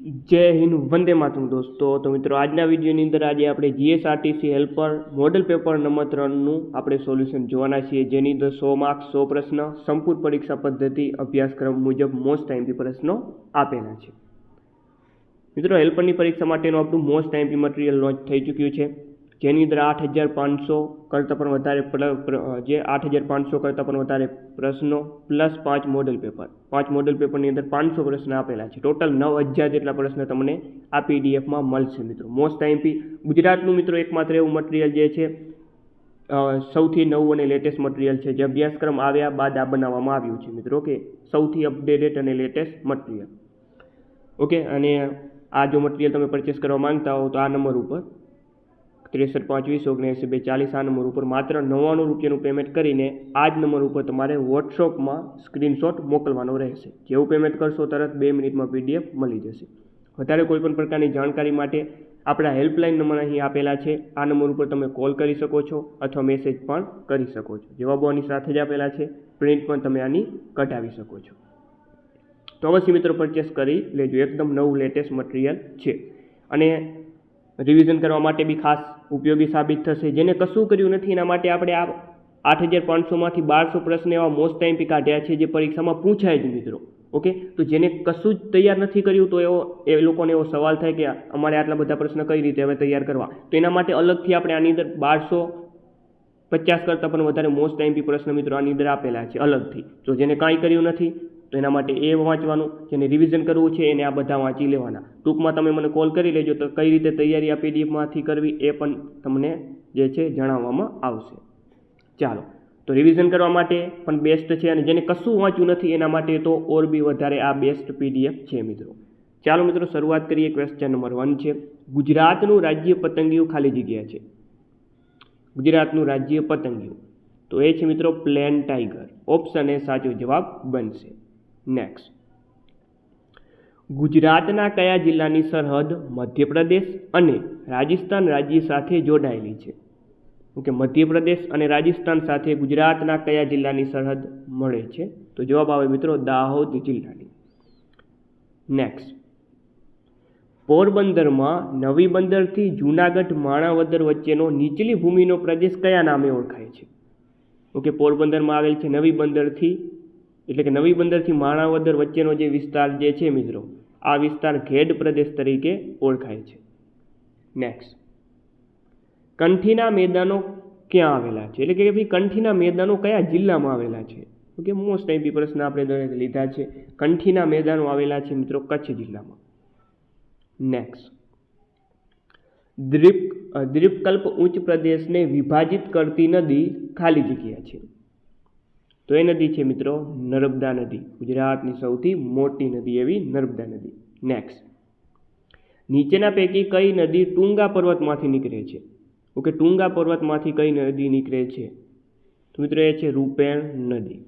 જય હિન્દ, વંદે માતરમ દોસ્તો. તો મિત્રો, આજના વિડીયોની અંદર આજે આપણે GSRTC helper model paper number ત્રણનું આપણે સોલ્યુશન જોવાના છીએ. જેની અંદર સો માર્ક્સ સો પ્રશ્ન, સંપૂર્ણ પરીક્ષા પદ્ધતિ, અભ્યાસક્રમ મુજબ મોસ્ટ ટાઈમથી પ્રશ્નો આપેલા છે. મિત્રો હેલ્પરની પરીક્ષા માટેનું આપણું મોસ્ટ ટાઈમથી મટીરિયલ લોન્ચ થઈ ચૂક્યું છે. જેની અંદર આઠ હજાર પાંચસો કરતાં પણ વધારે જે આઠ હજાર પાંચસો કરતાં પણ વધારે પ્રશ્નો પ્લસ પાંચ મોડલ પેપર પાંચ મોડલ પેપરની અંદર પાંચસો પ્રશ્ન આપેલા છે. ટોટલ નવ હજાર જેટલા પ્રશ્ન તમને આ પીડીએફમાં મળશે મિત્રો. મોસ્ટ ટાઈમથી ગુજરાતનું મિત્રો એકમાત્ર એવું મટીરિયલ જે છે સૌથી નવું અને લેટેસ્ટ મટીરિયલ છે. જે અભ્યાસક્રમ આવ્યા બાદ આ બનાવવામાં આવ્યું છે મિત્રો. ઓકે સૌથી અપડેટેડ અને લેટેસ્ટ મટીરિયલ ઓકે અને આ જો મટીરિયલ તમે પરચેસ કરવા માંગતા હો તો આ નંબર ઉપર ત્રેસઠ પાંચવીસ વીસ બેચાલીસ આ નંબર ઉપર માત્ર નવ્વાણું રૂપિયાનું પેમેન્ટ કરીને આ જ નંબર ઉપર તમારે વોટ્સઅપમાં સ્ક્રીનશોટ મોકલવાનો રહેશે. જેવું પેમેન્ટ કરશો તરત બે મિનિટમાં પીડીએફ મળી જશે. વધારે કોઈપણ પ્રકારની જાણકારી માટે આપણા હેલ્પલાઇન નંબર અહીં આપેલા છે. આ નંબર ઉપર તમે કોલ કરી શકો છો અથવા મેસેજ પણ કરી શકો છો. જવાબો આની સાથે જ આપેલા છે. પ્રિન્ટ પણ તમે આની કઢાવી શકો છો. તો અવશ્ય મિત્રો પરચેસ કરી લેજો. એકદમ નવું લેટેસ્ટ મટીરિયલ છે. અને રિવિઝન કરવા માટે બી ખાસ ઉપયોગી સાબિત થશે. જેને કશું કર્યું નથી, એના માટે આપણે આ આઠ હજાર પાંચસોમાંથી બારસો પ્રશ્ન એવા મોસ્ટ ટાઈમ પી કાઢ્યા છે, જે પરીક્ષામાં પૂછાય જ મિત્રો. ઓકે? તો જેને કશું જ તૈયાર નથી કર્યું, તો એવો, એ લોકોને એવો સવાલ થાય કે અમારે આટલા બધા પ્રશ્ન કઈ રીતે હવે તૈયાર કરવા? તો એના માટે અલગથી આપણે આની અંદર બારસો પચાસ કરતાં પણ વધારે મોસ્ટ ટાઈમથી પ્રશ્ન મિત્રો આની અંદર આપેલા છે, અલગથી. તો જેને કાંઈ કર્યું નથી તો એના માટે એ વાંચવાનું જેને રિવિઝન કરવું છે એને આ બધા વાંચી લેવાના. ટૂંકમાં તમે મને કોલ કરી લેજો તો કઈ રીતે તૈયારી આ પીડીએફમાંથી કરવી એ પણ તમને જે છે જણાવવામાં આવશે. ચાલો, તો રિવિઝન કરવા માટે પણ બેસ્ટ છે અને જેને કશું વાંચ્યું નથી એના માટે તો ઓર બી વધારે આ બેસ્ટ પીડીએફ છે મિત્રો. ચાલો મિત્રો, શરૂઆત કરીએ ક્વેશ્ચન નંબર વન છે. ગુજરાતનું રાજ્ય પતંગિયું ખાલી જગ્યા છે. ગુજરાતનું રાજ્ય પતંગિયું. તો એ છે મિત્રો પ્લેન ટાઈગર ઓપ્શન એ સાચો જવાબ બનશે. નેક્સ્ટ ગુજરાતના કયા જિલ્લાની સરહદ મધ્યપ્રદેશ અને રાજસ્થાન રાજ્ય સાથે જોડાયેલી છે? ઓકે, મધ્યપ્રદેશ અને રાજસ્થાન સાથે ગુજરાતના કયા જિલ્લાની સરહદ મળે છે? તો જવાબ આવે મિત્રો દાહોદ જિલ્લાની. નેક્સ્ટ પોરબંદરમાં નવી બંદરથી જૂનાગઢ માણાવદર વચ્ચેનો નીચલી ભૂમિનો પ્રદેશ કયા નામે ઓળખાય છે? ઓકે, પોરબંદરમાં આવેલ છે નવી બંદરથી એટલે કે નવી બંદરથી માણાવદર વચ્ચેનો જે વિસ્તાર જે છે મિત્રો, આ વિસ્તાર ઘેડ પ્રદેશ તરીકે ઓળખાય છે. નેક્સ્ટ કંઠીના મેદાનો ક્યાં આવેલા છે? એટલે કે ભાઈ કંઠીના મેદાનો કયા જિલ્લામાં આવેલા છે? ઓકે મોસ્ટ ટાઈમ પ્રશ્ન આપણે દરેક લીધા છે. કંઠીના મેદાનો આવેલા છે મિત્રો કચ્છ જિલ્લામાં. નેક્સ્ટ દ્વીપ દ્વીપકલ્પ ઉચ્ચ પ્રદેશને વિભાજિત કરતી નદી ખાલી જગ્યા છે. તો એ નદી છે મિત્રો નર્મદા નદી. ગુજરાતની સૌથી મોટી નદી એવી નર્મદા નદી. નેક્સ્ટ નીચેના પૈકી કઈ નદી ટુંગા પર્વતમાંથી નીકળે છે? ઓકે, ટુંગા પર્વતમાંથી કઈ નદી નીકળે છે? તો મિત્રો એ છે રૂપેણ નદી.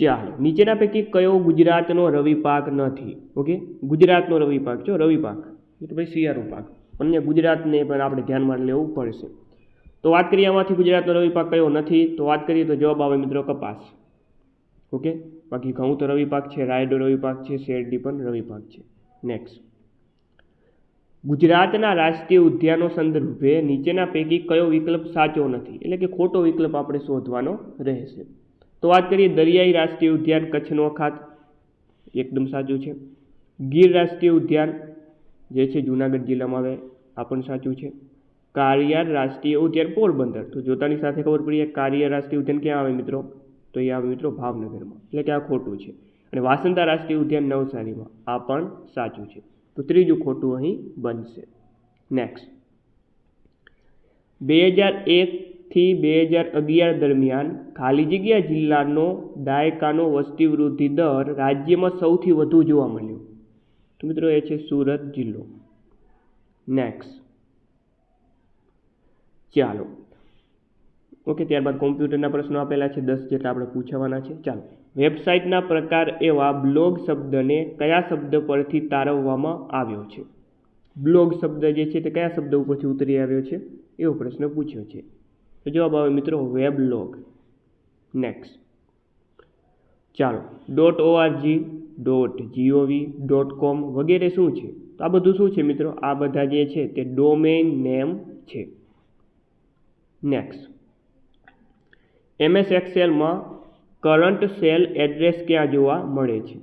ચાલો, નીચેના પૈકી કયો ગુજરાતનો રવિ પાક નથી? ઓકે, ગુજરાતનો રવિ પાક. છો રવિ પાક, તો ભાઈ શિયાળુ પાક. પણ ગુજરાતને પણ આપણે ધ્યાનમાં લેવું પડશે. તો વાત કરીએ આમાંથી ગુજરાતનો રવિ પાક કયો નથી, તો વાત કરીએ તો જવાબ આવે મિત્રો કપાસ. ઓકે? બાકી ઘઉં તો રવિ પાક છે, રાયડો રવિ પાક છે, શેરડી પણ રવિ પાક છે. નેક્સ્ટ ગુજરાતના રાષ્ટ્રીય ઉદ્યાનો સંદર્ભે નીચેના પૈકી કયો વિકલ્પ સાચો નથી? એટલે કે ખોટો વિકલ્પ આપણે શોધવાનો રહેશે. તો વાત કરીએ દરિયાઈ રાષ્ટ્રીય ઉદ્યાન કચ્છનો અખાત એકદમ સાચું છે. ગીર રાષ્ટ્રીય ઉદ્યાન જે છે, જૂનાગઢ જિલ્લામાં આવે, આ પણ સાચું છે. કાળિયાર રાષ્ટ્રીય ઉદ્યાન પોરબંદર. તો જોતાની સાથે ખબર પડી જાય કાળિયાર રાષ્ટ્રીય ઉદ્યાન ક્યાં આવે મિત્રો? તો એ આવે મિત્રો ભાવનગરમાં. એટલે કે આ ખોટું છે. અને વાસંદા રાષ્ટ્રીય ઉદ્યાન નવસારીમાં. આ પણ સાચું છે. તો ત્રીજું ખોટું અહીં બનશે. નેક્સ્ટ બે હજાર એકથી બે હજાર અગિયાર દરમિયાન ખાલી જગ્યા જિલ્લાનો દાયકાનો વસ્તી વૃદ્ધિ દર રાજ્યમાં સૌથી વધુ જોવા મળ્યો. તો મિત્રો એ છે સુરત જિલ્લો. નેક્સ્ટ ચાલો. ઓકે, ત્યારબાદ કોમ્પ્યુટરના પ્રશ્નો આપેલા છે, દસ જેટલા આપણે પૂછવાના છે. ચાલો. વેબસાઇટના પ્રકાર એવા બ્લોગ શબ્દને કયા શબ્દ પરથી તારવવામાં આવ્યો છે? બ્લોગ શબ્દ જે છે તે કયા શબ્દ ઉપરથી ઉતરી આવ્યો છે? એવો પ્રશ્ન પૂછ્યો છે. તો જવાબ આવે મિત્રો વેબલોગ. નેક્સ્ટ. ચાલો. Dot ORG, dot GOV, dot com વગેરે શું છે? તો આ બધું શું છે મિત્રો? આ બધા જે છે તે ડોમેન નેમ છે. નેક્સ્ટ એમએસ એક્સેલમાં કરંટ સેલ એડ્રેસ ક્યાં જોવા મળે છે?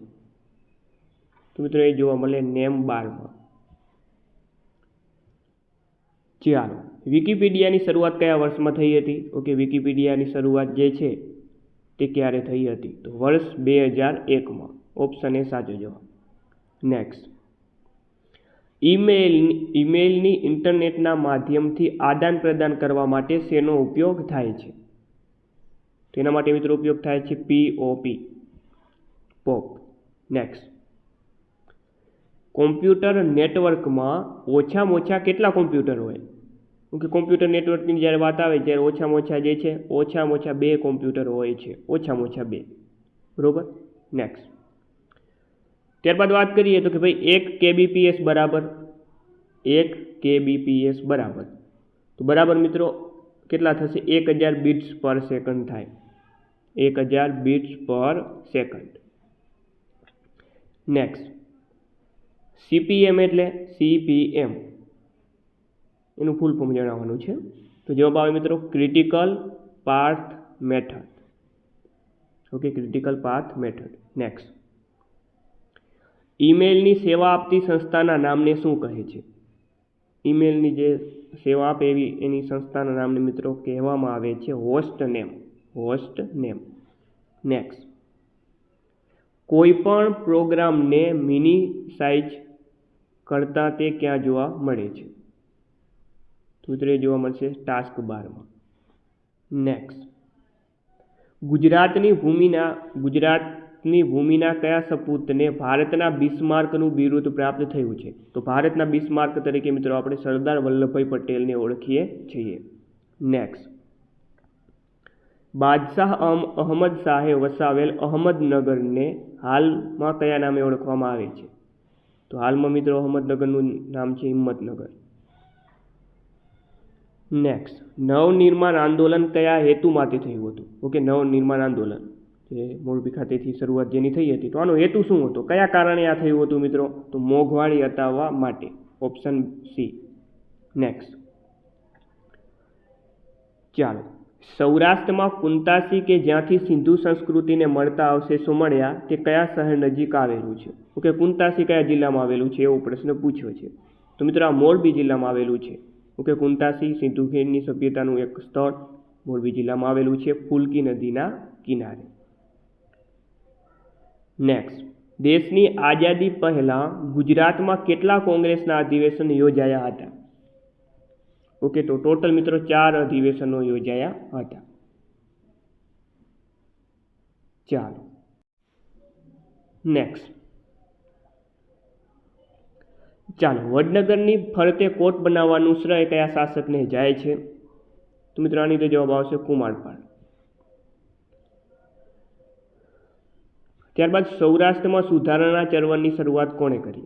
તો મિત્રો એ જોવા મળે નેમ બારમાં ચાલો. વિકિપીડિયાની શરૂઆત કયા વર્ષમાં થઈ હતી? ઓકે વિકિપીડિયાની શરૂઆત જે છે તે ક્યારે થઈ હતી? તો વર્ષ બે હજાર એકમાં. ઓપ્શન એ સાચો જવાબ. નેક્સ્ટ ઈમેલ ઈમેલની ઇન્ટરનેટના માધ્યમથી આદાન પ્રદાન કરવા માટે શેનો ઉપયોગ થાય છે? તેના માટે મિત્રો ઉપયોગ થાય છે પીઓપી પોપ નેક્સ્ટ કોમ્પ્યુટર નેટવર્કમાં ઓછામાં ઓછા કેટલા કોમ્પ્યુટર હોય? કે કોમ્પ્યુટર નેટવર્કની જ્યારે વાત આવે ત્યારે ઓછામાં ઓછા જે છે, ઓછામાં ઓછા બે કોમ્પ્યુટર હોય છે. ઓછામાં ઓછા બે. બરોબર? નેક્સ્ટ ત્યારબાદ વાત કરીએ તો કે ભાઈ એક કેબીપીએસ બરાબર, એક કેબીપીએસ બરાબર. તો બરાબર મિત્રો, કેટલા થશે? એક હજાર બીટ્સ પર સેકન્ડ થાય. એક હજાર bits per second next CPM એટલે સીપીએમ એનું ફૂલ ફોર્મ જણાવવાનું છે. તો જવાબ આવે મિત્રો critical path method okay critical path method next ઈમેલની સેવા આપતી સંસ્થાના નામને શું કહે છે? ઈમેલની જે સેવા આપે એવી, એની સંસ્થાના નામને મિત્રો કહેવામાં આવે છે host name host name. Next. કોઈપણ પ્રોગ્રામને મિની સાઇઝ કરતાં તે ક્યાં જોવા મળે છે? સૂત્રે જોવા મળશે ટાસ્ક બારમાં. નેક્સ્ટ. ગુજરાતની ભૂમિના ગુજરાતની ભૂમિના કયા સપૂતને ભારતના બિસ્માર્કનું બિરુદ પ્રાપ્ત થયું છે? તો ભારતના બિસ્માર્ક તરીકે મિત્રો આપણે સરદાર વલ્લભભાઈ પટેલને ઓળખીએ છીએ. નેક્સ્ટ બાદશાહ અહમદ શાહે વસાવેલ અહમદનગરને હાલમાં કયા નામે ઓળખવામાં આવે છે? તો હાલમાં મિત્રો અહમદનગરનું નામ છે હિંમતનગર. નેક્સ્ટ નવનિર્માણ આંદોલન કયા હેતુમાંથી થયું હતું? ઓકે નવનિર્માણ આંદોલન. જે મોરબી ખાતેથી શરૂઆત જેની થઈ હતી, તો આનો હેતુ શું હતો? કયા કારણે આ થયું હતું મિત્રો? તો મોંઘવારી હટાવવા માટે. Option C. નેક્સ્ટ ચાલો. સૌરાષ્ટ્રમાં કુંતાસી કે જ્યાંથી સિંધુ સંસ્કૃતિને મળતા અવશેષો મળ્યા, તે કયા શહેર નજીક આવેલું છે? ઓકે, કુંતાસી કયા જિલ્લામાં આવેલું છે, એવો પ્રશ્ન પૂછ્યો છે. તો મિત્રો, આ મોરબી જિલ્લામાં આવેલું છે. ઓકે, કુંતાસી સિંધુ ખીણની સભ્યતાનું એક સ્થળ મોરબી જિલ્લામાં આવેલું છે, ફુલકી નદીના કિનારે. નેક્સ્ટ દેશની આઝાદી પહેલાં ગુજરાતમાં કેટલા કોંગ્રેસના અધિવેશન યોજાયા હતા? ઓકે તો ટોટલ મિત્રો ચાર અધિવેશનો યોજાયા હતા. ચાલો. નેક્સ્ટ ચાલો, વડનગરની ફરતે કોટ બનાવવાનું શ્રેય કયા શાસકને જાય છે. તો મિત્રો આની જવાબ આવશે કુમારપાળ. ત્યારબાદ સૌરાષ્ટ્રમાં સુધારણા ચળવળની શરૂઆત કોણે કરી?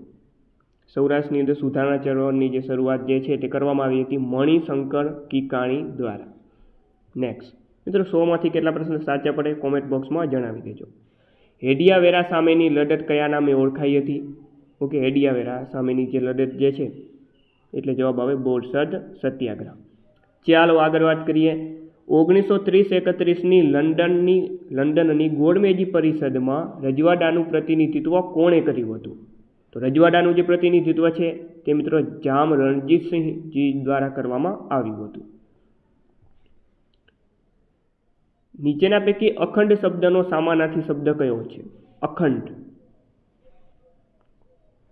સૌરાષ્ટ્રની અંદર સુધારણા ચળવળની જે શરૂઆત જે છે તે કરવામાં આવી હતી મણિશંકર કિકાણી દ્વારા. નેક્સ્ટ મિત્રો, સોમાંથી કેટલા પ્રશ્ન સાચા પડે કોમેન્ટ બોક્સમાં જણાવી દેજો. હેડિયાવેરા સામેની લડત કયા નામે ઓળખાઈ હતી? ઓકે, હેડિયાવેરા સામેની જે લડત જે છે, એટલે જવાબ આવે બોરસદ સત્યાગ્રહ. ચાલો આગળ વાત કરીએ. ઓગણીસો ત્રીસ એકત્રીસની લંડનની લંડનની ગોળમેજી પરિષદમાં રજવાડાનું પ્રતિનિધિત્વ કોણે કર્યું હતું? તો રજવાડાનું જે પ્રતિનિધિત્વ છે તે મિત્રો જામ રણજીતસિંહજી દ્વારા કરવામાં આવ્યું હતું. નીચેના પૈકી અખંડ શબ્દનો સામાનાથી શબ્દ કયો છે? અખંડ.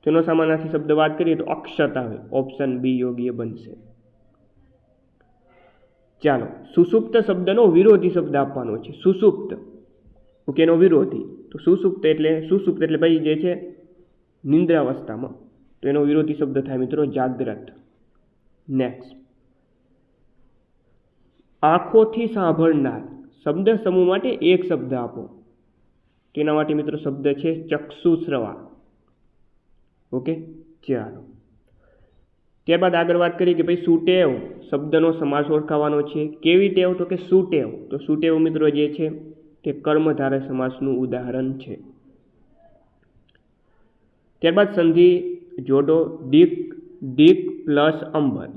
તેનો સામાનાથી શબ્દ વાત કરીએ તો અક્ષત આવે ઓપ્શન બી યોગ્ય બનશે. ચાલો, સુસુપ્ત શબ્દનો વિરોધી શબ્દ આપવાનો છે. સુસુપ્ત. ઓકે, એનો વિરોધી. તો સુસુપ્ત એટલે સુસુપ્ત એટલે ભાઈ જે છે, નિંદ્રાવસ્થામાં. તો એનો વિરોધી શબ્દ થાય મિત્રો જાગ્રત. નેક્સ્ટ આંખોથી સાંભળનાર. શબ્દ સમૂહ માટે એક શબ્દ આપો. તેના માટે મિત્રો શબ્દ છે ચક્ષુશ્રવા. ઓકે, ચાલો. ત્યારબાદ આગળ વાત કરીએ કે ભાઈ સુટેવ શબ્દનો સમાસ ઓળખાવાનો છે. કેવી ટેવ? તો કે સુટેવ. તો સુટેવ મિત્રો જે છે તે કર્મધારય સમાસનું ઉદાહરણ છે. ત્યારબાદ સંધિ જોડો દીક દીક પ્લસ અંબર.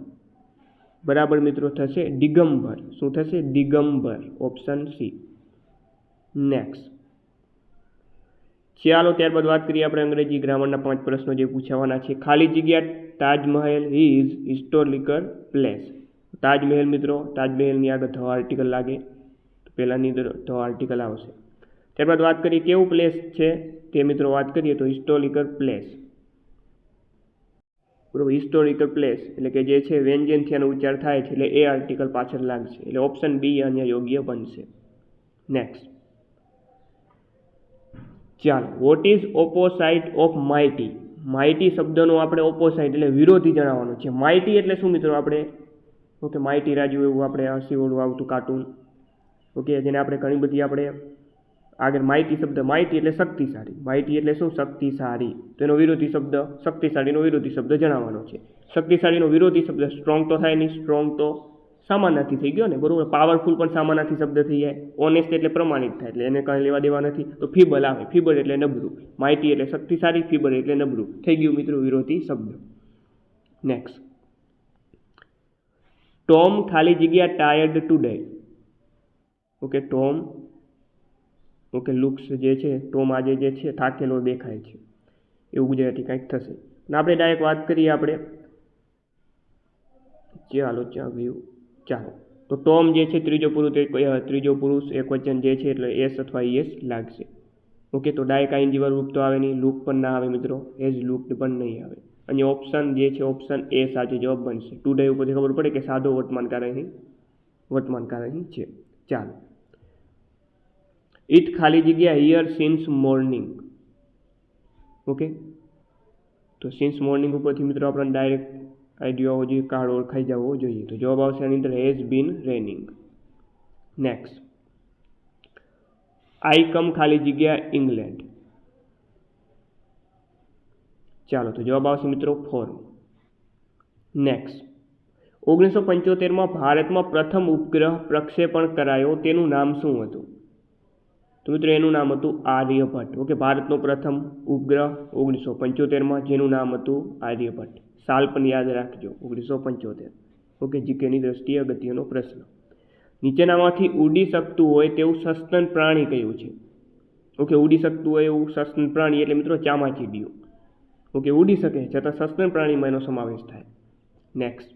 બરાબર મિત્રો થશે દિગંબર શું થશે? Digambar option C. નેક્સ્ટ. ચાલો ત્યારબાદ વાત કરીએ આપણે અંગ્રેજી ગ્રામરના પાંચ પ્રશ્નો જે પૂછાવાના છે. ખાલી જગ્યા Taj Mahal is historical place Taj Mahal મિત્રો, તાજમહેલની આગળ ધવા આર્ટિકલ લાગે. તો પહેલાંની અંદર ધ આર્ટિકલ આવશે. ત્યારબાદ વાત કરીએ કેવું પ્લેસ છે? તે મિત્રો વાત કરીએ તો હિસ્ટોરિકલ પ્લેસ બરોબર હિસ્ટોરિકલ પ્લેસ એટલે કે જે છે વ્યંજનથી આનો ઉચ્ચાર થાય છે એટલે એ આર્ટિકલ પાછળ લાગશે. એટલે ઓપ્શન બી અહીંયા યોગ્ય બનશે. નેક્સ્ટ ચાલો what is opposite of mighty mighty શબ્દનો આપણે ઓપોસાઇટ એટલે વિરોધી જણાવવાનો છે. માઇટી એટલે શું મિત્રો આપણે? ઓકે માઇટી રાજુ એવું આપણે હસીઓળું આવતું કાર્ટૂન ઓકે જેને આપણે ઘણી બધી આપણે આગળ માહિતી શબ્દ માહિતી એટલે શક્તિશાળી. માહિતી એટલે શું? શક્તિશાળી. તો એનો વિરોધી શબ્દ, શક્તિશાળીનો વિરોધી શબ્દ જણાવવાનો છે. શક્તિશાળીનો વિરોધી શબ્દ સ્ટ્રોંગ તો થાય નહીં? સ્ટ્રોંગ તો સામાનાથી થઈ ગયો ને, બરાબર? પાવરફુલ પણ સામાનાથી શબ્દ થઈ જાય. ઓનેસ્ટ એટલે પ્રમાણિત થાય, એટલે એને કાંઈ લેવા દેવા નથી. તો ફીબલ આવે. ફીબલ એટલે નબળું. માહિતી એટલે શક્તિશાળી ફીબલ એટલે નબળું. થઈ ગયું મિત્રો વિરોધી શબ્દ. નેક્સ્ટ ટોમ ખાલી જગ્યા tired today okay Tom okay looks જે છે ટોમ આજે જે છે, થાકેલો દેખાય છે. એવું ગુજરાતી કાંઈક થશે. આપણે ડાયરેક્ટ વાત કરીએ આપણે. ચાલો ચાવ્યું ચાલો. તો ટોમ જે છે ત્રીજો પુરુષ, એક ત્રીજો પુરુષ, એક વચન જે છે એટલે એસ અથવા ઈએસ લાગશે. ઓકે, તો ડાય આઈન જીવન રૂપ તો આવે નહીં લુક પણ ના આવે મિત્રો, એજ લુક પણ નહીં આવે. અને ઓપ્શન જે છે, ઓપ્શન એ સાચો જવાબ બનશે. ટુ ડે ઉપરથી ખબર પડે કે સાદો વર્તમાનકાર અહીં વર્તમાનકાર અહીં છે. ચાલો. ઇટ ખાલી જગ્યા હિયર સિન્સ મોર્નિંગ. ઓકે? તો સિન્સ મોર્નિંગ ઉપરથી મિત્રો આપણને ડાયરેક્ટ આઈડિયા હોવો જોઈએ કાર્ડ ઓળખાઈ જવો જોઈએ. તો જવાબ આવશે આની અંદર has been raining next I come ખાલી જગ્યા ઇંગ્લેન્ડ ચાલો, તો જવાબ આવશે મિત્રો ફોર્મ નેક્સ્ટ ઓગણીસો પંચોતેરમાં ભારતમાં પ્રથમ ઉપગ્રહ પ્રક્ષેપણ કરાયો. તેનું નામ શું હતું? તો મિત્રો એનું નામ હતું આર્યભટ્ટ. ઓકે, ભારતનો પ્રથમ ઉપગ્રહ ઓગણીસો પંચોતેરમાં જેનું નામ હતું આર્યભટ્ટ. સાલ પણ યાદ રાખજો, ઓગણીસો પંચોતેર. ઓકે, જીકેની દ્રષ્ટિએ અગત્યનો પ્રશ્ન. નીચેનામાંથી ઉડી શકતું હોય તેવું સસ્તન પ્રાણી કયું છે? ઓકે, ઉડી શકતું હોય એવું સસ્તન પ્રાણી એટલે મિત્રો ચામાચીડિયું ઓકે, ઉડી શકે છતાં સસ્તન પ્રાણીમાં એનો સમાવેશ થાય. નેક્સ્ટ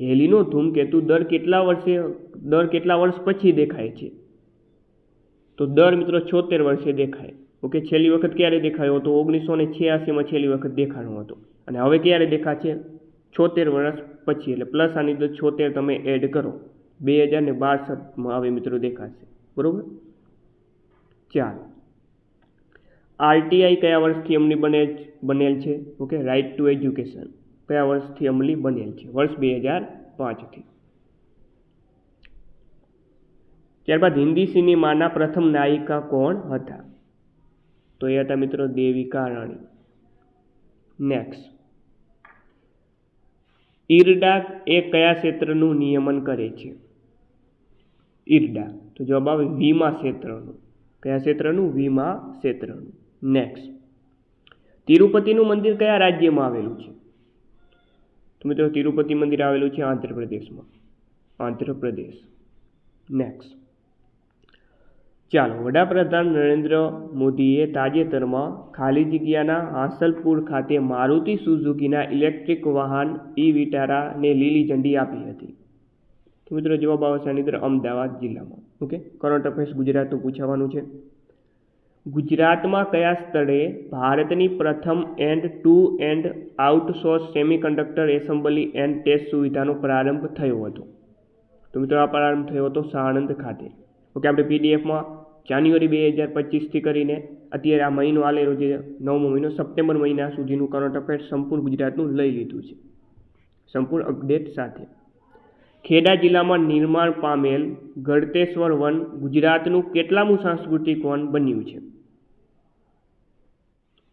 હેલીનો ધૂમકેતુ દર કેટલા વર્ષે, દર કેટલા વર્ષ પછી દેખાય છે? તો દર મિત્રો છોતેર વર્ષે દેખાય. ઓકે, છેલ્લી વખત ક્યારે દેખાયો હતો? ઓગણીસો ને છ્યાસીમાં છેલ્લી વખત દેખાણો હતો. અને હવે ક્યારે દેખાશે? છોતેર વર્ષ પછી, એટલે પ્લસ આની અંદર છોતેર તમે એડ કરો. બે હજાર ને બાસઠમાં હવે મિત્રો દેખાશે. બરોબર? ચાલો. આરટીઆઈ કયા વર્ષથી અમલી બને બનેલ છે, ઓકે? રાઇટ ટુ એજ્યુકેશન કયા વર્ષથી અમલી બનેલ છે? વર્ષ બે હજાર પાંચથી. ત્યારબાદ હિન્દી સિનેમાના પ્રથમ નાયિકા કોણ હતા? તો એ હતા મિત્રો દેવિકા રાણી. નેક્સ્ટ ઈરડા એ કયા ક્ષેત્રનું નિયમન કરે છે? ઈરડા તો જવાબ આવે વીમા ક્ષેત્રનું. કયા ક્ષેત્રનું? વીમા ક્ષેત્રનું. નેક્સ્ટ તિરુપતિનું મંદિર કયા રાજ્યમાં આવેલું છે? તો મિત્રો તિરુપતિ મંદિર આવેલું છે આંધ્રપ્રદેશમાં. આંધ્રપ્રદેશ. નેક્સ્ટ ચાલો, વડાપ્રધાન નરેન્દ્ર મોદીએ તાજેતરમાં ખાલી જગ્યાના હાંસલપુર ખાતે મારુતિ સુઝુકીના ઇલેક્ટ્રિક વાહન ઈ વિટારાને લીલી ઝંડી આપી હતી. તો મિત્રો, જવાબ આવશે આની અંદર અમદાવાદ જિલ્લામાં. ઓકે? કરંટ અફેર્સ ગુજરાતનું પૂછાવાનું છે. ગુજરાતમાં કયા સ્થળે ભારતની પ્રથમ end to end outsource semiconductor assembly and test સુવિધાનો પ્રારંભ થયો હતો. તો મિત્રો, આ પ્રારંભ થયો હતો સાણંદ ખાતે. ઓકે, આપણે પીડીએફમાં જાન્યુઆરી બે હજાર પચીસથી કરીને અત્યારે આ મહિનો આલેલો જે નવમો મહિનો, સપ્ટેમ્બર મહિના સુધીનું કરંટ અફેર્સ સંપૂર્ણ ગુજરાતનું લઈ લીધું છે. સંપૂર્ણ અપડેટ સાથે. ખેડા જિલ્લામાં નિર્માણ પામેલ ગળતેશ્વર વન ગુજરાતનું કેટલામું સાંસ્કૃતિક વન બન્યું છે?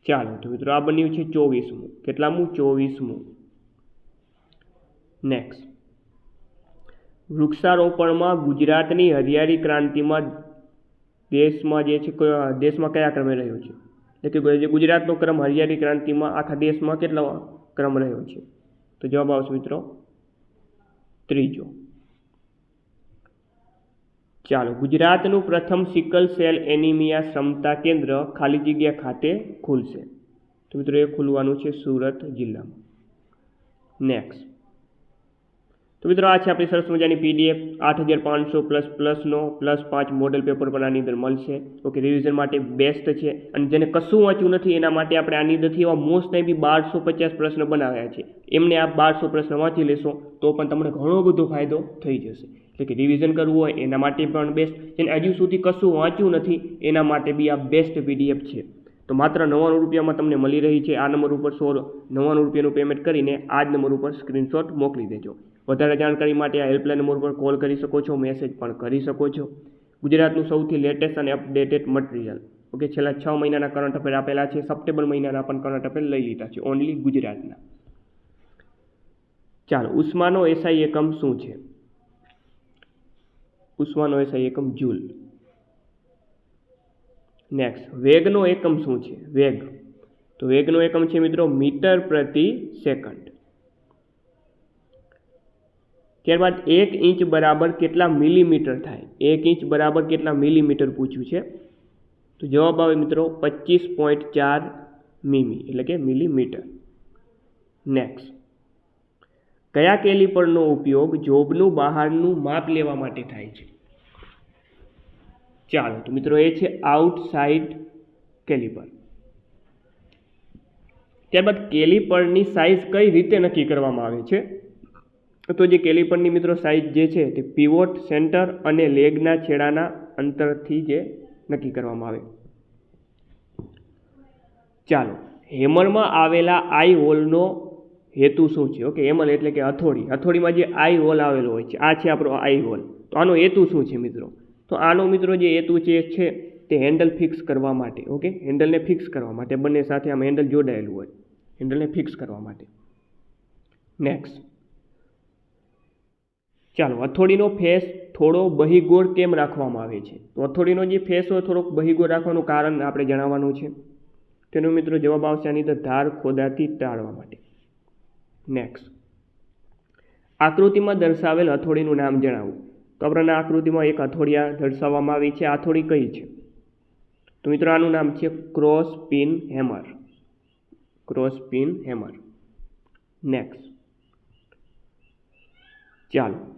ચાલો તો મિત્રો, આ બન્યું છે ચોવીસમું. કેટલામું? ચોવીસમું. નેક્સ્ટ વૃક્ષારોપણમાં ગુજરાતની હરિયાળી ક્રાંતિમાં દેશમાં જે છે દેશમાં કયા ક્રમે રહ્યો છે? એટલે કે ગુજરાતનો ક્રમ, હરિયાળી ક્રાંતિમાં આખા દેશમાં કેટલો ક્રમ રહ્યો છે? તો જવાબ આવશે મિત્રો, ત્રીજો. ચાલો, ગુજરાતનું પ્રથમ સિકલ સેલ એનિમિયા ક્ષમતા કેન્દ્ર ખાલી જગ્યા ખાતે ખુલશે. તો મિત્રો, એ ખુલવાનું છે સુરત જિલ્લામાં. નેક્સ્ટ તો મિત્રો આ છે આપણી સરસ મજાની પીડીએફ આઠ હજાર પાંચસો પ્લસ પ્લસનો પ્લસ પાંચ મોડેલ પેપર પણ આની અંદર મળશે. ઓકે રિવિઝન માટે બેસ્ટ છે. અને જેને કશું વાંચ્યું નથી, એના માટે આપણે આની અંદરથી એવા મોસ્ટ બી બારસો પચાસ પ્રશ્ન બનાવ્યા છે. એમને આ બારસો પ્રશ્ન વાંચી લેશો, તો પણ તમને ઘણો બધો ફાયદો થઈ જશે. એટલે કે રિવિઝન કરવું હોય, એના માટે પણ બેસ્ટ જેને હજુ સુધી કશું વાંચ્યું નથી, એના માટે બી આ બેસ્ટ પીડીએફ છે. તો માત્ર નવ્વાણું રૂપિયામાં તમને મળી રહી છે આ નંબર ઉપર સો નવ્વાણું રૂપિયાનું પેમેન્ટ કરીને આ જ નંબર ઉપર સ્ક્રીનશોટ મોકલી દેજો. વધારે જાણકારી માટે આ હેલ્પલાઇન નંબર પર કોલ કરી શકો છો, મેસેજ પણ કરી શકો છો. ગુજરાતનું સૌથી લેટેસ્ટ અને અપડેટેડ મટીરિયલ. ઓકે, છેલ્લા છ મહિનાના કરંટ અફેર આપેલા છે, સપ્ટેમ્બર મહિનાના પણ કરંટ અફેર લઈ લીધા છે ઓનલી ગુજરાતના. ચાલો ઉષ્માનો એસઆઈ એકમ શું છે? ઉષ્માનો એસઆઈ એકમ જૂલ. નેક્સ્ટ વેગનો એકમ શું છે? વેગ. તો વેગનો એકમ છે મિત્રો, મીટર પ્રતિ સેકન્ડ. ત્યારબાદ એક ઇંચ બરાબર કેટલા મિલીમીટર થાય? એક ઇંચ બરાબર કેટલા મિલીમીટર પૂછ્યું છે? તો જવાબ આવે મિત્રો પચીસ પોઈન્ટ ચાર મીમી, એટલે કે મિલીમીટર. નેક્સ્ટ કયા કેલિપરનો ઉપયોગ જોબનું બહારનું માપ લેવા માટે થાય છે? ચાલો, તો મિત્રો એ છે આઉટસાઇડ કેલિપર. ત્યારબાદ કેલિપરની સાઇઝ કઈ રીતે નક્કી કરવામાં આવે છે? તો જે કેલિપરની મિત્રો સાઇઝ જે છે તે પીવોટ સેન્ટર અને લેગના છેડાના અંતરથી જે નક્કી કરવામાં આવે. ચાલો હેમરમાં આવેલા આઈ હોલનો હેતુ શું છે? ઓકે હેમલ એટલે કે હથોડી. હથોડીમાં જે આઈ હોલ આવેલો હોય છે, આ છે આપણો આઈ હોલ તો આનો હેતુ શું છે મિત્રો? તો આનો મિત્રો જે હેતુ છે છે તે હેન્ડલ ફિક્સ કરવા માટે. ઓકે હેન્ડલને ફિક્સ કરવા માટે. બંને સાથે આમ હેન્ડલ જોડાયેલું હોય. હેન્ડલને ફિક્સ કરવા માટે. નેક્સ્ટ ચાલો હથોડીનો ફેસ થોડો બહિગોળ કેમ રાખવામાં આવે છે? તો હથોડીનો જે ફેસ હોય, થોડોક બહિગોળ રાખવાનું કારણ આપણે જણાવવાનું છે. તેનો મિત્રો જવાબ આવશે આની અંદર ધાર ખોદાથી ટાળવા માટે. નેક્સ્ટ આકૃતિમાં દર્શાવેલ હથોડીનું નામ જણાવું. તો આપણને આકૃતિમાં એક હથોડિયા દર્શાવવામાં આવી છે. હથોડી કઈ છે? તો મિત્રો આનું નામ છે cross pin hammer. Cross pin hammer. Next ચાલો.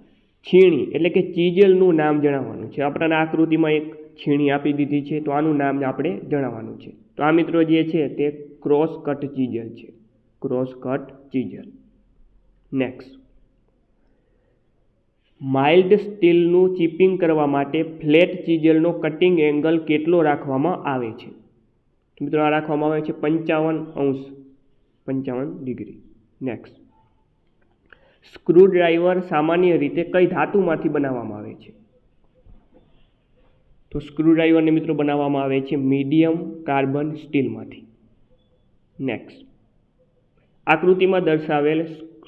છીણી, એટલે કે ચીજલનું નામ જણાવવાનું છે. આપણને આકૃતિમાં એક છીણી આપી દીધી છે, તો આનું નામ આપણે જણાવવાનું છે. તો આ મિત્રો જે છે તે ક્રોસ કટ ચીજલ છે. Cross cut chisel. Next mild સ્ટીલનું chipping કરવા માટે ફ્લેટ ચીજલનો કટિંગ એંગલ કેટલો રાખવામાં આવે છે? મિત્રો આ રાખવામાં આવે છે પંચાવન અંશ. પંચાવન ડિગ્રી. નેક્સ્ટ સ્ક્રૂડ્રાઈવર સામાન્ય રીતે કઈ ધાતુમાંથી બનાવવામાં આવે છે? તો સ્ક્રૂડ્રાઈવરને મિત્રો બનાવવામાં આવે છે મીડિયમ કાર્બન સ્ટીલમાંથી. નેક્સ્ટ આકૃતિમાં દર્શાવેલ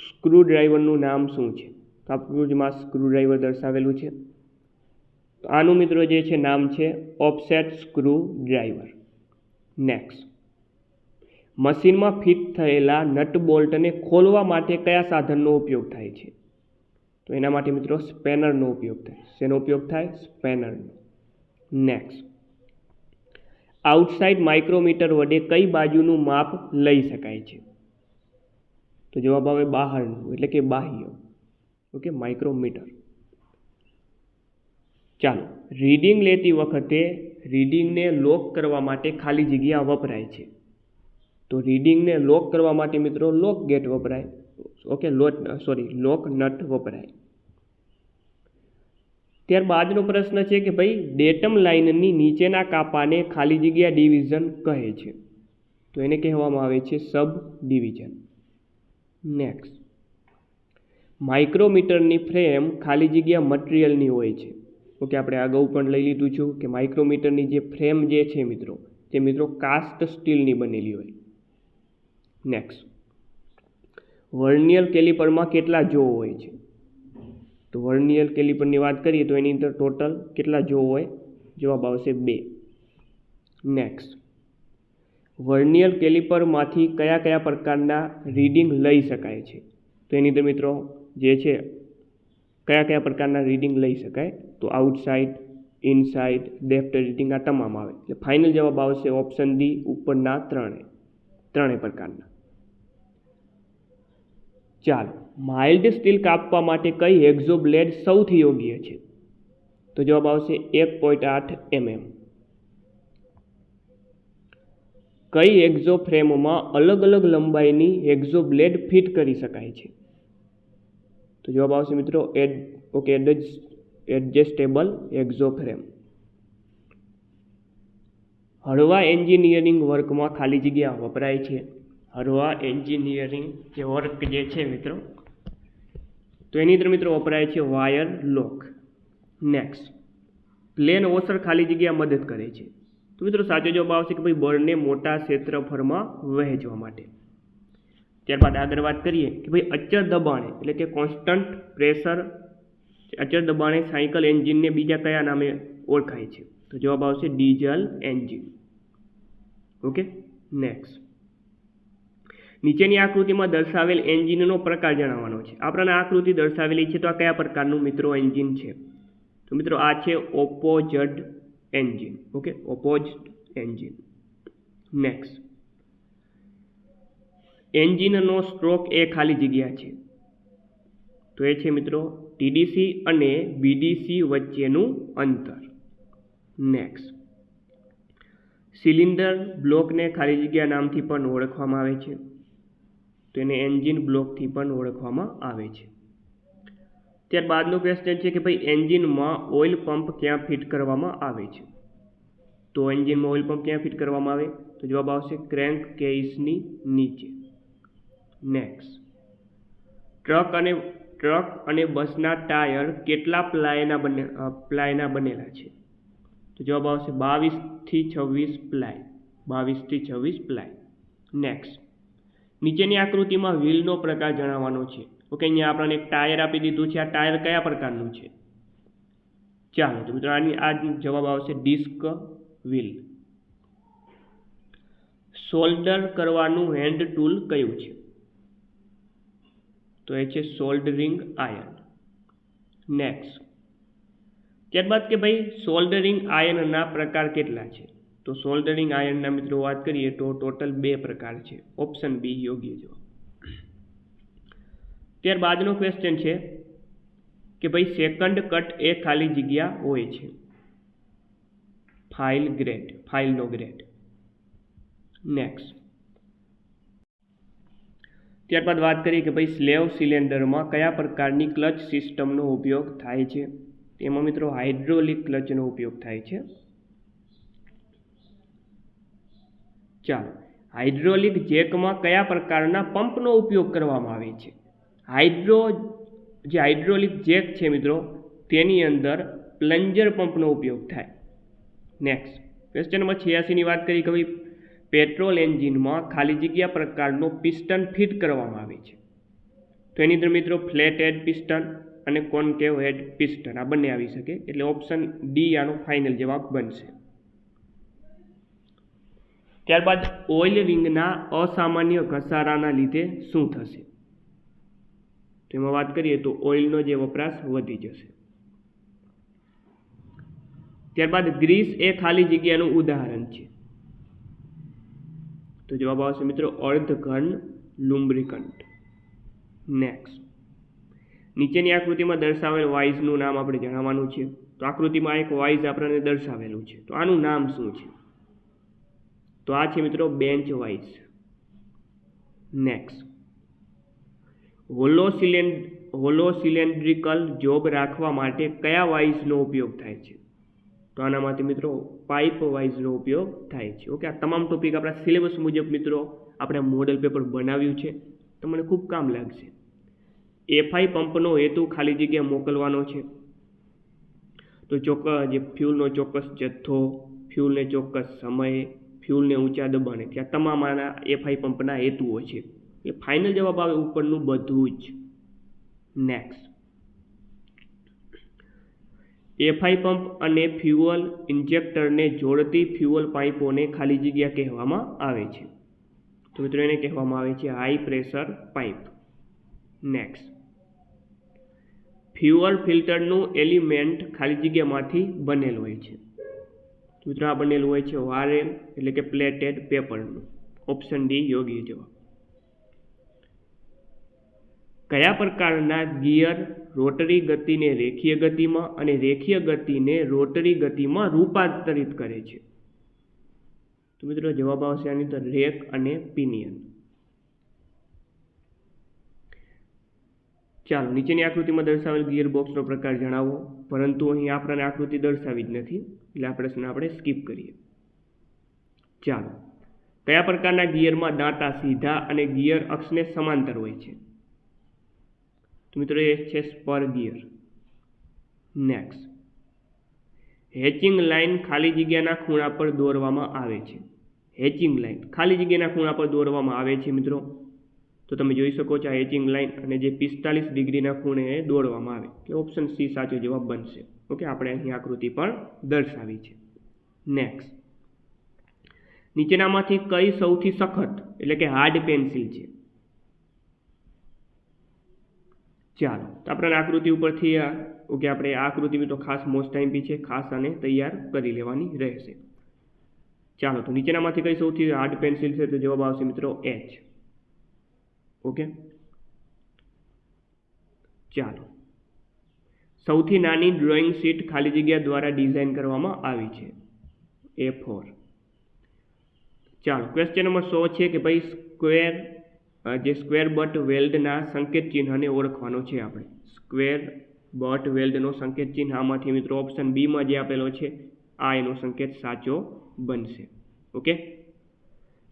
સ્ક્રૂડ્રાઈવરનું નામ શું છે? તો આકૃતિમાં સ્ક્રૂડ્રાઈવર દર્શાવેલું છે. તો આનું મિત્રો જે છે નામ છે ઓફસેટ સ્ક્રૂ ડ્રાઈવર નેક્સ્ટ મશીનમાં ફિટ થયેલા નટ બોલ્ટને ખોલવા માટે કયા સાધનનો ઉપયોગ થાય છે? તો એના માટે મિત્રો સ્પેનરનો ઉપયોગ થાય. શેનો ઉપયોગ થાય? સ્પેનરનો. નેક્સ્ટ આઉટસાઇડ માઇક્રોમીટર વડે કઈ બાજુનું માપ લઈ શકાય છે? તો જવાબ આવે બહારનું, એટલે કે બાહ્ય. ઓકે માઇક્રોમીટર ચાલો રીડિંગ લેતી વખતે રીડિંગને લોક કરવા માટે ખાલી જગ્યા વપરાય છે. તો રીડિંગને લોક કરવા માટે મિત્રો લોક ગેટ વપરાય. Okay lot sorry lock nut વપરાય. ત્યારબાદનો પ્રશ્ન છે કે ભાઈ ડેટમ લાઇનની નીચેના કાપાને ખાલી જગ્યા ડિવિઝન કહે છે. તો એને કહેવામાં આવે છે સબ ડિવિઝન નેક્સ્ટ માઇક્રોમીટરની ફ્રેમ ખાલી જગ્યા મટીરિયલની હોય છે. ઓકે આપણે અગાઉ પણ લઈ લીધું છું કે માઇક્રોમીટરની જે ફ્રેમ જે છે મિત્રો, તે મિત્રો કાસ્ટ સ્ટીલની બનેલી હોય. નેક્સ્ટ વર્નિયર કેલિપરમાં કેટલા જો હોય છે? તો વર્નિયર કેલિપરની વાત કરીએ તો એની અંદર ટોટલ કેટલા જો હોય? જવાબ આવશે બે. નેક્સ્ટ વર્નિયર કેલિપરમાંથી કયા કયા પ્રકારના રીડિંગ લઈ શકાય છે? તો એની અંદર મિત્રો જે છે, કયા કયા પ્રકારના રીડિંગ લઈ શકાય? તો આઉટસાઇડ ઇનસાઇડ ડેફ્ટ રીડિંગ આ તમામ આવે. એટલે ફાઇનલ જવાબ આવશે ઓપ્શન ડી ઉપરના ત્રણે. ત્રણેય પ્રકારના. ચાલો માઇલ્ડ સ્ટીલ કાપવા માટે કઈ એક્ઝો બ્લેડ સૌથી યોગ્ય છે? તો જવાબ આવશે એક પોઈન્ટ આઠ એમએમ કઈ એક્ઝો ફ્રેમમાં અલગ અલગ લંબાઈની એક્ઝો બ્લેડ ફિટ કરી શકાય છે? તો જવાબ આવશે મિત્રો એડ ઓકે એડજસ્ટેબલ એક્ઝો ફ્રેમ. હળવા એન્જિનિયરિંગ વર્કમાં ખાલી જગ્યા વપરાય છે. હળવા એન્જિનિયરિંગ જે વર્ક જે છે મિત્રો, તો એની અંદર મિત્રો વપરાય છે wire lock. Next plain washer ખાલી જગ્યા મદદ કરે છે. તો મિત્રો સાચો જવાબ આવશે કે ભાઈ બળને મોટા ક્ષેત્રફળમાં વહેંચવા માટે. ત્યારબાદ આગળ વાત કરીએ કે ભાઈ અચળ દબાણે, એટલે કે કોન્સ્ટન્ટ પ્રેશર અચળ દબાણે સાયકલ એન્જિનને બીજા કયા નામે ઓળખાય છે? તો જવાબ આવશે ડીઝલ એન્જિન. ઓકે નેક્સ્ટ નીચેની આકૃતિમાં દર્શાવેલ એન્જિનનો પ્રકાર જણાવવાનો છે. આપણને આકૃતિ દર્શાવેલી છે તો આ કયા પ્રકારનું મિત્રો એન્જિન છે? તો મિત્રો આ છે opposed engine okay opposed engine next એન્જિનનો stroke એ ખાલી જગ્યા છે. તો એ છે મિત્રો ટીડીસી અને બીડીસી વચ્ચેનું અંતર. નેક્સ્ટ સિલિન્ડર બ્લોકને ખાલી જગ્યા નામથી પણ ઓળખવામાં આવે છે. તો એને એન્જિન બ્લોકથી પણ ઓળખવામાં આવે છે. ત્યારબાદનો ક્વેશ્ચન છે કે ભાઈ, એન્જિનમાં ઓઇલ પંપ ક્યાં ફિટ કરવામાં આવે છે? તો એન્જિનમાં ઓઇલ પંપ ક્યાં ફિટ કરવામાં આવે? તો જવાબ આવશે ક્રેન્ક કેઇસની નીચે. નેક્સ્ટ. ટ્રક અને ટ્રક અને બસના ટાયર કેટલા પ્લાયના બને પ્લાયના બનેલા છે? તો જવાબ આવશે બાવીસથી છવ્વીસ પ્લાય બાવીસથી છવ્વીસ પ્લાય નેક્સ્ટ નીચેની આકૃતિમાં વ્હીલનો પ્રકાર જણાવવાનો છે. ઓકે અહીંયા આપણને એક ટાયર આપી દીધું છે. આ ટાયર કયા પ્રકારનું છે? ચાલો, તો મિત્રો, આની આ જવાબ આવશે ડિસ્ક વ્હીલ. સોલ્ડર કરવાનું હેન્ડ ટૂલ કયું છે? તો એ છે સોલ્ડરિંગ આયર્ન. નેક્સ્ટ ત્યારબાદ કે ભાઈ સોલ્ડરિંગ આયર્નના પ્રકાર કેટલા છે? તો સોલ્ડરિંગ આયર્નના મિત્રો વાત કરીએ તો ટોટલ બે પ્રકાર છે. ઓપ્શન બી યોગ્ય જવાબ. ત્યારબાદનો ક્વેશ્ચન છે કે ભાઈ સેકન્ડ કટ એ ખાલી જગ્યા હોય છે. ફાઇલ ગ્રેડ ફાઇલનો ગ્રેડ નેક્સ્ટ ત્યારબાદ વાત કરીએ કે ભાઈ સ્લેવ સિલિન્ડરમાં કયા પ્રકારની ક્લચ સિસ્ટમનો ઉપયોગ થાય છે? તેમાં મિત્રો હાઇડ્રોલિક ક્લચનો ઉપયોગ થાય છે. ચાલો હાઇડ્રોલિક જેકમાં કયા પ્રકારના પંપનો ઉપયોગ કરવામાં આવે છે? હાઇડ્રો જે હાઇડ્રોલિક જેક છે મિત્રો, તેની અંદર પ્લન્જર પંપનો ઉપયોગ થાય. નેક્સ્ટ ક્વેશ્ચન નંબર છ્યાસીની વાત કરી કે ભાઈ પેટ્રોલ એન્જિનમાં ખાલી જગ્યા પ્રકારનો પિસ્ટન ફિટ કરવામાં આવે છે. તો એની અંદર મિત્રો ફ્લેટ હેડ પિસ્ટન અને કોનકેવ હેડ પિસ્ટન આ બંને આવી શકે. એટલે ઓપ્શન ડી આનો ફાઇનલ જવાબ બનશે. ત્યારબાદ ઓઇલ રિંગના અસામાન્ય ઘસારાના લીધે શું થશે? તો એમાં વાત કરીએ તો ઓઇલનો જે વપરાશ વધી જશે. ત્યારબાદ ગ્રીસ એ ખાલી જગ્યાનું ઉદાહરણ છે. તો જવાબ આવશે મિત્રો અર્ધઘન લુમ્બ્રિકન્ટ. નેક્સ્ટ નીચેની આકૃતિમાં દર્શાવેલ વાઇઝનું નામ આપણે જણાવવાનું છે. તો આકૃતિમાં એક વાઇઝ આપણને દર્શાવેલું છે. તો આનું નામ શું છે? તો આ છે મિત્રો bench wise. Next. Hollow સિલેન્ડ hollow cylindrical job રાખવા માટે કયા વાઇઝનો ઉપયોગ થાય છે? તો આનામાંથી મિત્રો પાઇપ વાઇઝનો ઉપયોગ થાય છે. ઓકે, આ તમામ ટોપિક આપણા સિલેબસ મુજબ મિત્રો આપણે મોડલ પેપર બનાવ્યું છે. તમને ખૂબ કામ લાગશે. એફઆઈ પંપનો હેતુ ખાલી જગ્યા મોકલવાનો છે. તો ચોક્કસ જે ફ્યુલનો ચોક્કસ જથ્થો, ફ્યુલને ચોક્કસ સમયે, ફ્યુલને ઊંચા દબાણે, ત્યાં તમામ આના એફઆઈ પંપના હેતુઓ છે. એટલે ફાઇનલ જવાબ આવે ઉપરનું બધું જ. નેક્સ્ટ એફઆઈ પંપ અને ફ્યુઅલ ઇન્જેક્ટરને જોડતી ફ્યુઅલ પાઇપોને ખાલી જગ્યા કહેવામાં આવે છે. તો મિત્રો એને કહેવામાં આવે છે high pressure pipe. Next fuel ફિલ્ટરનું એલિમેન્ટ ખાલી જગ્યામાંથી બનેલ હોય છે. સૂત્રા બનેલું હોય છે વારેલ, એટલે કે પ્લેટેડ પેપરનું. ઓપ્શન ડી, યોગ્ય જવાબ. કયા પ્રકારના ગિયર રોટરી ગતિને રેખીય ગતિમાં અને રેખીય ગતિને રોટરી ગતિમાં રૂપાંતરિત કરે છે? તો મિત્રો જવાબ આવશે આની તો રેક અને પિનિયન. ચાલો, નીચેની આકૃતિમાં દર્શાવેલ ગિયર બોક્સનો પ્રકાર જણાવો. પરંતુ અહીં આપણને આકૃતિ દર્શાવી જ નથી, એટલે આ પ્રશ્ન આપણે સ્કીપ કરીએ. ચાલો. કયા પ્રકારના ગિયરમાં દાંતા સીધા અને ગિયર અક્ષને સમાંતર હોય છે? તો મિત્રો, એ છે spur gear. Next. Hatching line ખાલી જગ્યાના ખૂણા પર દોરવામાં આવે છે. હેચિંગ લાઇન ખાલી જગ્યાના ખૂણા પર દોરવામાં આવે છે, મિત્રો. તો તમે જોઈ શકો છો આ એચિંગ લાઇન અને જે પિસ્તાલીસ ડિગ્રીના ખૂણે દોડવામાં આવે કે ઓપ્શન સી સાચો જવાબ બનશે. ઓકે, આપણે અહીં આકૃતિ પણ દર્શાવી છે. નેક્સ્ટ નીચેનામાંથી કઈ સૌથી સખત, એટલે કે હાર્ડ પેન્સિલ છે? ચાલો, તો આપણે આકૃતિ ઉપરથી ઓકે, આપણે આ આકૃતિ તો ખાસ મોસ્ટ ટાઈમ બી છે, ખાસ આને તૈયાર કરી લેવાની રહેશે. ચાલો, તો નીચેનામાંથી કઈ સૌથી હાર્ડ પેન્સિલ છે તો જવાબ આવશે મિત્રો એચ ઓકે? ચાલો. સૌથી નાની ડ્રોઈંગ શીટ ખાલી જગ્યા દ્વારા ડિઝાઇન કરવામાં આવી છે. એ ફોર ચાલો ક્વેશ્ચન નંબર સો છે કે ભાઈ સ્ક્વેર જે સ્ક્વેર બટ વેલ્ડના સંકેત ચિહ્નને ઓળખવાનો છે આપણે. સ્ક્વેર બટ વેલ્ડનો સંકેત ચિહ્ન આમાંથી મિત્રો ઓપ્શન બીમાં જે આપેલો છે, આ એનો સંકેત સાચો બનશે. ઓકે?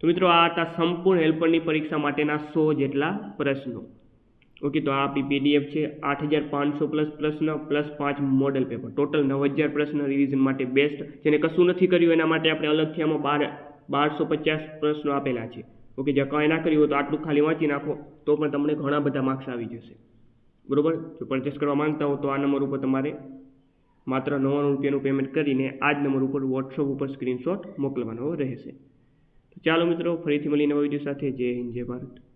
તો મિત્રો આ હતા સંપૂર્ણ હેલ્પરની પરીક્ષા માટેના સો જેટલા પ્રશ્નો. ઓકે, તો આ પીડીએફ છે. આઠ હજાર પાંચસો પ્લસ પ્રશ્ન પ્લસ પાંચ મોડેલ પેપર. ટોટલ નવ હજાર પ્રશ્ન રિવિઝન માટે બેસ્ટ જેને કશું નથી કર્યું, એના માટે આપણે અલગથી આમાં બાર, બારસો પચાસ પ્રશ્નો આપેલા છે. ઓકે, જે કાંઈ ના કર્યું હોય તો આટલું ખાલી વાંચી નાખો, તો પણ તમને ઘણા બધા માર્ક્સ આવી જશે. બરાબર? જો પરચેસ કરવા માંગતા હો તો આ નંબર ઉપર તમારે માત્ર નવ્વાણું રૂપિયાનું પેમેન્ટ કરીને આ જ નંબર ઉપર વોટ્સઅપ ઉપર સ્ક્રીનશોટ મોકલવાનો રહેશે. ચાલો મિત્રો ફરીથી મળીને નવા વીડિયો સાથે. જય હિન્દ જય ભારત.